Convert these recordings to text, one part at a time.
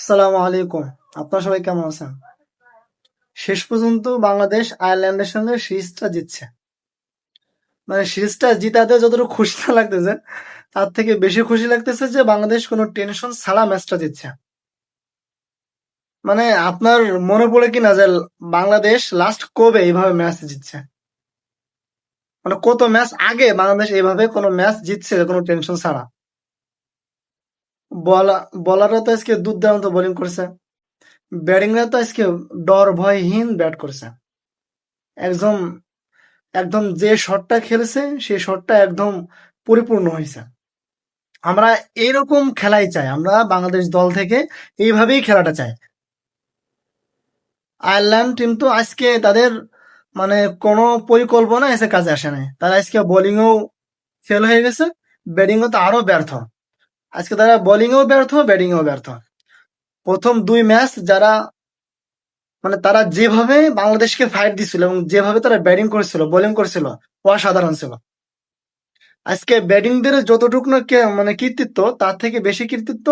আসসালামু আলাইকুম। আপনারা সবাই কেমন আছেন? শেষ পর্যন্ত বাংলাদেশ আয়ারল্যান্ডের সঙ্গে সিরিজটা জিতছে। মানে সিরিজটা জিতাতে যতটুকু খুশি না লাগতেছে, তার থেকে বেশি খুশি লাগতেছে যে বাংলাদেশ কোনো টেনশন ছাড়া ম্যাচটা জিতছে। মানে আপনার মনে পড়ে কিনা যে বাংলাদেশ লাস্ট কবে এইভাবে ম্যাচ জিতছে? মানে কত ম্যাচ আগে বাংলাদেশ এইভাবে কোনো ম্যাচ জিতছে কোনো টেনশন ছাড়া? বলাররা তো আজকে দুর্দান্ত বোলিং করছে। ব্যাটিংরা তো আজকে ডর, ভয়হীন ব্যাট করছে। একদম একদম যে শটটা খেলেছে সেই শটটা একদম পরিপূর্ণ হয়েছে। আমরা এইরকম খেলাই চাই, আমরা বাংলাদেশ দল থেকে এইভাবেই খেলাটা চাই। আয়ারল্যান্ড টিম তো আজকে তাদের মানে কোনো পরিকল্পনা এসে কাজে আসে নাই। তারা আজকে বোলিংও ফেল হয়ে গেছে ব্যাটিংও তো আরও ব্যর্থ। আজকে তারা বোলিংও ব্যর্থ ব্যাটিংও ব্যর্থ। প্রথম দুই ম্যাচ যারা মানে তারা যেভাবে বাংলাদেশকে ফাইট দিছিল এবং যেভাবে তারা ব্যাটিং করেছিল বোলিং করেছিল, অসাধারণ ছিল। আজকে ব্যাটিংদের যতটুকু মানে কৃতিত্ব, তার থেকে বেশি কৃতিত্ব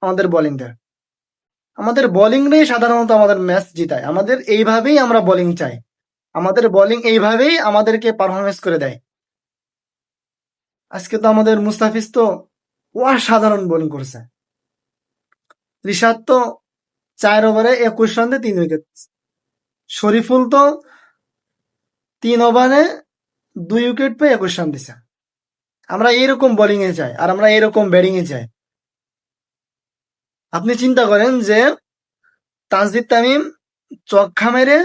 আমাদের বোলিংদের আমাদের বোলিংরাই সাধারণত আমাদের ম্যাচ জিতায়। আমাদের এইভাবেই আমরা বোলিং চাই। আমাদের বোলিং এইভাবেই আমাদেরকে পারফরমেন্স করে দেয়। আজকে তো আমাদের মুস্তাফিজ তো অসাধারণ বোলিং করছে। রিশাদ তো চার ওভারে একুশ রান তিন উইকেট। শরীফুল তো তিন ওভারে দুই উইকেট পেয়ে একুশ রান দিছে। আমরা এইরকম বোলিং এ চাই আর আমরা এইরকম ব্যাটিং এ চাই আপনি চিন্তা করেন যে তানজিদ তামিম চক্খা মেরে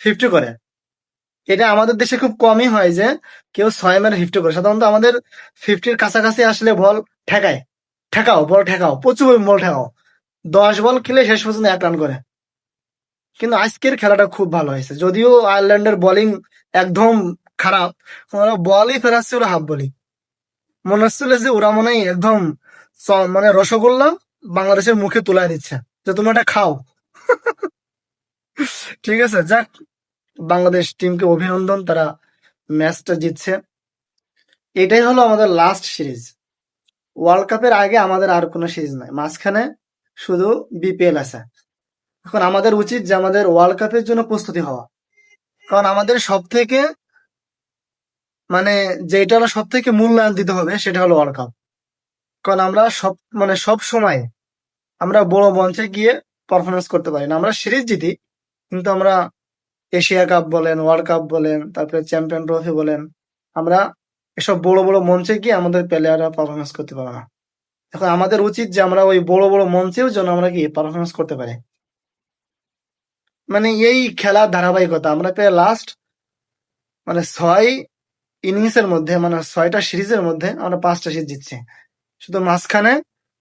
ফিফটি করে। এটা আমাদের দেশে খুব কমই হয় যে কেউ ছয় মেরে ফিফটি করে। সাধারণত আমাদের ফিফটির কাছাকাছি আসলে বল ঠেকায়। ঠেকাও, বল ঠেকাও, প্রচুর বল ঠেকাও। দশ বল খেলে শেষ পর্যন্ত এক রান করে। কিন্তু আজকের খেলাটা খুব ভালো হয়েছে। যদিও আয়ারল্যান্ডের বোলিং একদম খারাপ ওরা বলই ফেরাচ্ছে ওরা হাফ বলি মনে হচ্ছিল যে ওরা মনে হয় একদম মানে রসগোল্লা বাংলাদেশের মুখে তুলে দিচ্ছে। যে তুমি এটা খাও। ঠিক আছে, যাক। বাংলাদেশ টিমকে অভিনন্দন, তারা ম্যাচটা জিতছে। এটাই হলো আমাদের লাস্ট সিরিজ ওয়ার্ল্ড কাপের আগে আমাদের আর কোনো সিরিজ নাই। মাঝখানে শুধু বিপিএল আছে। এখন আমাদের উচিত যে আমাদের ওয়ার্ল্ড কাপের জন্য প্রস্তুতি হওয়া। কারণ আমাদের সব থেকে মানে যেটা সব থেকে মূল্যায়ন দিতে হবে, সেটা হলো ওয়ার্ল্ড কাপ কারণ আমরা সব মানে সব সময় আমরা বড় মঞ্চে গিয়ে পারফরমেন্স করতে পারি না। আমরা সিরিজ জিতি, কিন্তু আমরা এশিয়া কাপ বলেন, ওয়ার্ল্ড কাপ বলেন, তারপরে চ্যাম্পিয়ন ট্রফি বলেন, আমরা এসব বড় বড় মঞ্চে গিয়ে আমাদের প্লেয়াররা পারফরমেন্স করতে পারে না। এখন আমাদের উচিত যে আমরা ওই বড় বড় মঞ্চেও যেন আমরা কি পারফরমেন্স করতে পারি। মানে এই খেলার ধারাবাহিকতা, আমরা প্রায় লাস্ট মানে ছয় ইনিংস এর মধ্যে মানে ছয়টা সিরিজের মধ্যে আমরা পাঁচটা সিরিজ জিতছি। শুধু মাঝখানে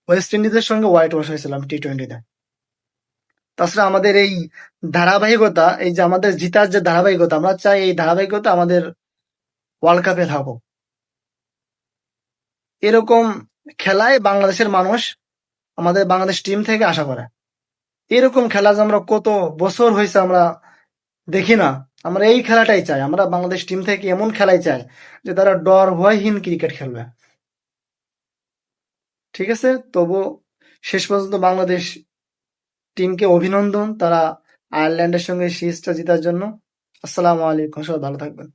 ওয়েস্ট ইন্ডিজের সঙ্গে হোয়াইট ওয়াশ হয়েছিলাম টি টোয়েন্টিতে তাছাড়া আমাদের এই ধারাবাহিকতা, এই যে আমাদের জিতার যে ধারাবাহিকতা, আমরা চাই এই ধারাবাহিকতা আমাদের ওয়ার্ল্ড কাপে থাকুক এরকম খেলায় বাংলাদেশের মানুষ আমাদের বাংলাদেশ টিম থেকে আশা করে। এরকম খেলা যে আমরা কত বছর হয়েছে আমরা দেখি না। আমরা এই খেলাটাই চাই। আমরা বাংলাদেশ টিম থেকে এমন খেলাই চাই যে তারা ডর ভয়হীন ক্রিকেট খেলবে। ঠিক আছে? তবু শেষ পর্যন্ত বাংলাদেশ টিমকে অভিনন্দন। তারা আয়ারল্যান্ডের সঙ্গে সিরিজটা জিতার জন্য। আসসালামু আলাইকুম। সবাই ভালো থাকবেন।